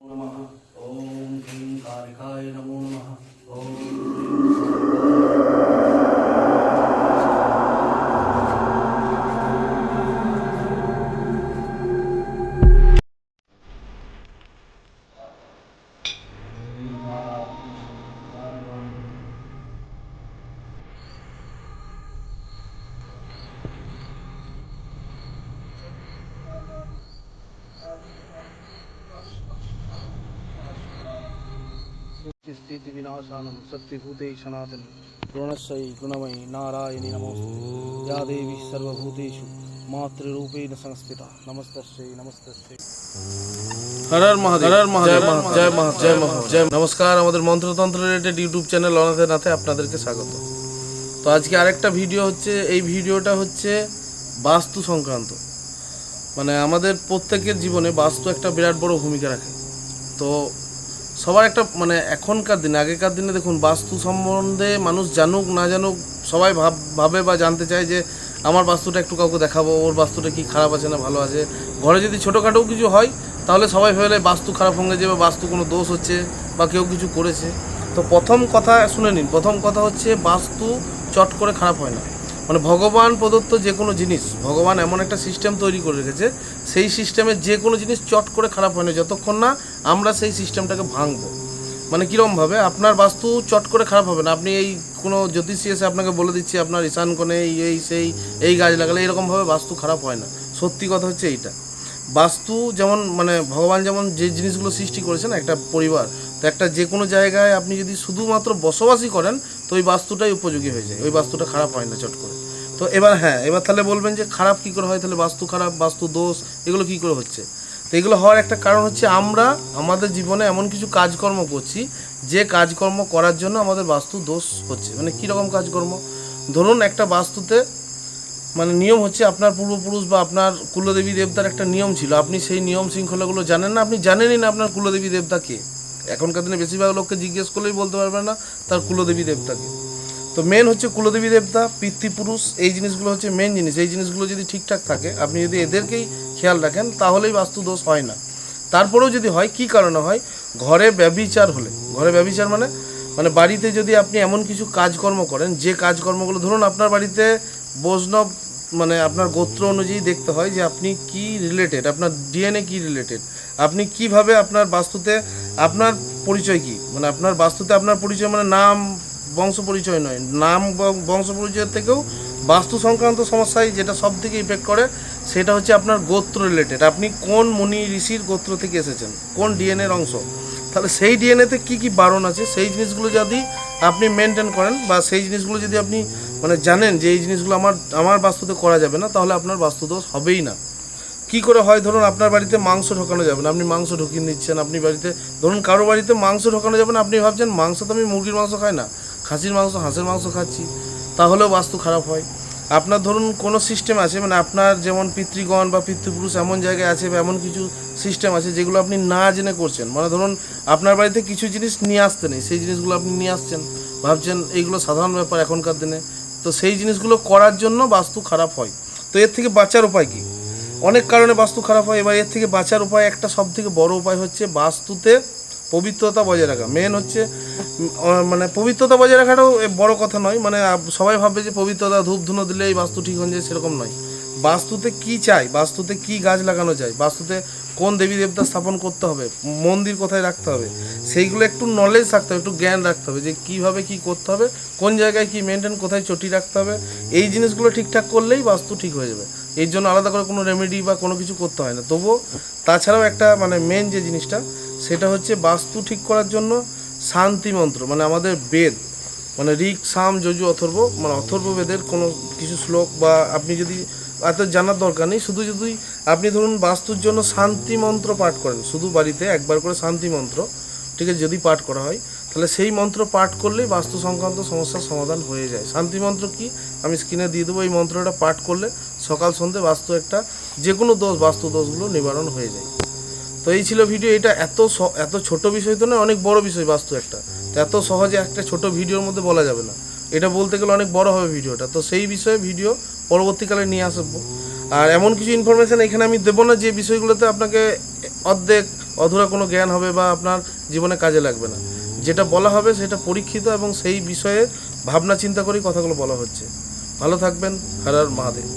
नमः ॐ ह्रीं कारिकाय नमो नमः। ॐ స్థితి వినాశానం శక్తిభూతే సనాతని రుణశ్రయీ గుణమయీ నారాయణి నమోస్తు యా దేవి సర్వభూతేషు మాతృరూపేణ হরার মহাদেব হরার মহাদেব জয় জয় জয় নমস্কার আমাদের মন্ত্রতন্ত্র রিলেটেড ইউটিউব চ্যানেল অনাথের নাথে আপনাদেরকে স্বাগত। তো আজকে আরেকটা ভিডিও হচ্ছে, এই ভিডিওটা হচ্ছে বাস্তু সংক্রান্ত। মানে আমাদের প্রত্যেকের জীবনে বাস্তু একটা বিরাট বড় ভূমিকা রাখে। তো সবার একটা মানে এখনকার দিনে, আগেকার দিনে দেখুন, বাস্তু সম্বন্ধে মানুষ জানুক, না জানুক, সবাই ভাব, ভাবে বা জানতে চায় যে আমার বাস্তুটা একটু কাউকে দেখাবো, ওর বাস্তুটা কি খারাপ আছে না ভালো আছে। ঘরে যদি ছোটোখাটো কিছু হয়, তাহলে সবাই ভেবে বাস্তু খারাপ হয়ে যাবে বাস্তু কোনো দোষ হচ্ছে বা কেউ কিছু করেছে। তো প্রথম কথা শুনে নিন, প্রথম কথা হচ্ছে বাস্তু চট করে খারাপ হয় না। মানে ভগবান প্রদত্ত যে কোনো জিনিস, ভগবান এমন একটা সিস্টেম তৈরি করে রেখেছে, সেই সিস্টেমে যে কোনো জিনিস চট করে খারাপ হয় না, যতক্ষণ না আমরা সেই সিস্টেমটাকে ভাঙবো। মানে কীরমভাবে আপনার বাস্তু চট করে খারাপ হবে না। আপনি এই কোনো জ্যোতিষী এসে আপনাকে বলে দিচ্ছি, আপনার ঈশান কোণে এই এই, সেই, এই গাছ লাগালে এরকমভাবে বাস্তু খারাপ হয় না। সত্যি কথা হচ্ছে এইটা। বাস্তু যেমন মানে ভগবান যেমন যে জিনিসগুলো সৃষ্টি করেছেন, একটা পরিবার, তো একটা যে কোনো জায়গায় আপনি যদি শুধুমাত্র বসবাসই করেন তো ওই বাস্তুটাই উপযোগী হয়ে যায়, ওই বাস্তুটা খারাপ হয় না চট করে। তো এবার হ্যাঁ এবার তাহলে বলবেন যে খারাপ কী করে হয়? তাহলে বাস্তু খারাপ, বাস্তু দোষ, এগুলো কী করে হচ্ছে? তো এগুলো হওয়ার একটা কারণ হচ্ছে আমরা, আমাদের জীবনে এমন কিছু কাজকর্ম করছি, যে কাজকর্ম করার জন্য আমাদের বাস্তু দোষ হচ্ছে। মানে কীরকম কাজকর্ম? ধরুন একটা বাস্তুতে মানে নিয়ম হচ্ছে আপনার পূর্বপুরুষ বা আপনার কুলদেবী দেবতার একটা নিয়ম ছিল। আপনি সেই নিয়ম শৃঙ্খলাগুলো জানেন না? আপনি জানেনই না আপনার কুলদেবী দেবতা কে। এখনকার দিনে বেশিরভাগ লোককে জিজ্ঞেস করলেই বলতে পারবে না, তার কুলদেবী দেবতাকে। তো মেন হচ্ছে কুলদেবী দেবতা পিতৃপুরুষ এই জিনিসগুলো হচ্ছে মেন জিনিস। এই জিনিসগুলো যদি ঠিকঠাক থাকে, আপনি যদি এদেরকেই খেয়াল রাখেন, তাহলেই বাস্তু দোষ হয় না। তারপরেও যদি হয়, কি কারণে হয়? ঘরে ব্যবিচার হলে। ঘরে ব্যবিচার মানে? মানে বাড়িতে যদি আপনি এমন কিছু কাজকর্ম করেন, যে কাজকর্মগুলো, ধরুন আপনার বাড়িতে বৈষ্ণব মানে আপনার গোত্র অনুযায়ী দেখতে হয় যে আপনি কি রিলেটেড আপনার ডিএনএ কি রিলেটেড আপনি কীভাবে আপনার বাস্তুতে, আপনার পরিচয় কি? মানে আপনার বাস্তুতে আপনার পরিচয় মানে নাম, বংশ পরিচয় নয়। নাম বংশ পরিচয়ের থেকেও বাস্তু সংক্রান্ত সমস্যায় যেটা সব থেকে ইফেক্ট করে, সেটা হচ্ছে আপনার গোত্র রিলেটেড আপনি কোন মুনি ঋষির গোত্র থেকে এসেছেন? কোন ডিএনএর অংশ? তাহলে সেই ডিএনএতে কি কি বারণ আছে? সেই জিনিসগুলো যদি আপনি মেনটেন করেন বা সেই জিনিসগুলো যদি আপনি মানে জানেন যে এই জিনিসগুলো আমার আমার বাস্তুতে করা যাবে না, তাহলে আপনার বাস্তুদোষ হবেই না। কি করে হয় ধরুন আপনার বাড়িতে মাংস ঢোকানো যাবে না, আপনি মাংস ঢুকিয়ে নিচ্ছেন, আপনি বাড়িতে, ধরুন কারও বাড়িতে মাংস ঢোকানো যাবে না, আপনি ভাবছেন মাংস তো আমি মুরগির মাংস খাই না, খাসির মাংস, হাঁসের মাংস খাচ্ছি, তাহলেও বাস্তু খারাপ হয়। আপনার ধরুন কোনো সিস্টেম আছে মানে আপনার যেমন পিতৃগণ বা পিতৃপুরুষ এমন জায়গায় আছে বা এমন কিছু সিস্টেম আছে যেগুলো আপনি না জেনে করছেন। মানে ধরুন আপনার বাড়িতে কিছু জিনিস নিয়ে আসতে নেই, সেই জিনিসগুলো আপনি নিয়ে আসছেন, ভাবছেন এইগুলো সাধারণ ব্যাপার এখনকার দিনে। তো সেই জিনিসগুলো করার জন্য বাস্তু খারাপ হয়। তো এর থেকে বাঁচার উপায় কী? অনেক কারণে বাস্তু খারাপ হয়, এবার এর থেকে বাঁচার উপায়, একটা সব থেকে বড় উপায় হচ্ছে বাস্তুতে পবিত্রতা বজায় রাখা। মেন হচ্ছে মানে পবিত্রতা বজায় রাখাটাও বড় কথা নয়। মানে সবাই ভাববে যে পবিত্রতা ধূপ ধুনো দিলে এই বাস্তু ঠিক হয়ে যায়, সেরকম নয়। বাস্তুতে কি চাই? বাস্তুতে কি গাছ লাগানো যায় বাস্তুতে কোন দেবী দেবতা স্থাপন করতে হবে? মন্দির কোথায় রাখতে হবে? সেইগুলো একটু নলেজ থাকতে হবে, একটু জ্ঞান রাখতে হবে যে কীভাবে কি করতে হবে, কোন জায়গায় কি মেনটেন কোথায় চটি রাখতে হবে। এই জিনিসগুলো ঠিকঠাক করলেই বাস্তু ঠিক হয়ে যাবে। এর জন্য আলাদা করে কোনো রেমেডি বা কোনো কিছু করতে হয় না। তবুও তাছাড়াও একটা মানে মেন যে জিনিসটা সেটা হচ্ছে বাস্তু ঠিক করার জন্য শান্তি মন্ত্র মানে আমাদের বেদ মানে ঋক, সাম, যজু, অথর্ব মানে অথর্ব বেদের কোনো কিছু শ্লোক বা আপনি যদি এত জানার দরকার নেই, শুধু যদি আপনি ধরুন বাস্তুর জন্য শান্তি মন্ত্র পাঠ করেন, শুধু বাড়িতে একবার করে শান্তি মন্ত্র, ঠিক আছে, যদি পাঠ করা হয়, তাহলে সেই মন্ত্র পাঠ করলেই বাস্তু সংক্রান্ত সমস্যার সমাধান হয়ে যায়। শান্তি মন্ত্র কি? আমি স্ক্রিনে দিয়ে দেবো, এই মন্ত্রটা পাঠ করলে সকাল সন্ধে বাস্তু একটা যে কোনো দোষ, বাস্তু দোষগুলো নিবারণ হয়ে যায়। তো এই ছিল ভিডিও এটা এত এত ছোট বিষয় তো নয়, অনেক বড় বিষয় বাস্তু একটা। তো এত সহজে একটা ছোট ভিডিওর মধ্যে বলা যাবে না। এটা বলতে গেলে অনেক বড় হবে ভিডিওটা তো সেই বিষয়ে ভিডিও পরবর্তীকালে নিয়ে আসব। আর এমন কিছু ইনফরমেশান এখানে আমি দেবো না, যে বিষয়গুলোতে আপনাকে অর্ধেক অধুরা কোনো জ্ঞান হবে বা আপনার জীবনে কাজে লাগবে না। যেটা বলা হবে সেটা পরীক্ষিত এবং সেই বিষয়ে ভাবনা চিন্তা করেই কথাগুলো বলা হচ্ছে। ভালো থাকবেন। হর হর মহাদেব।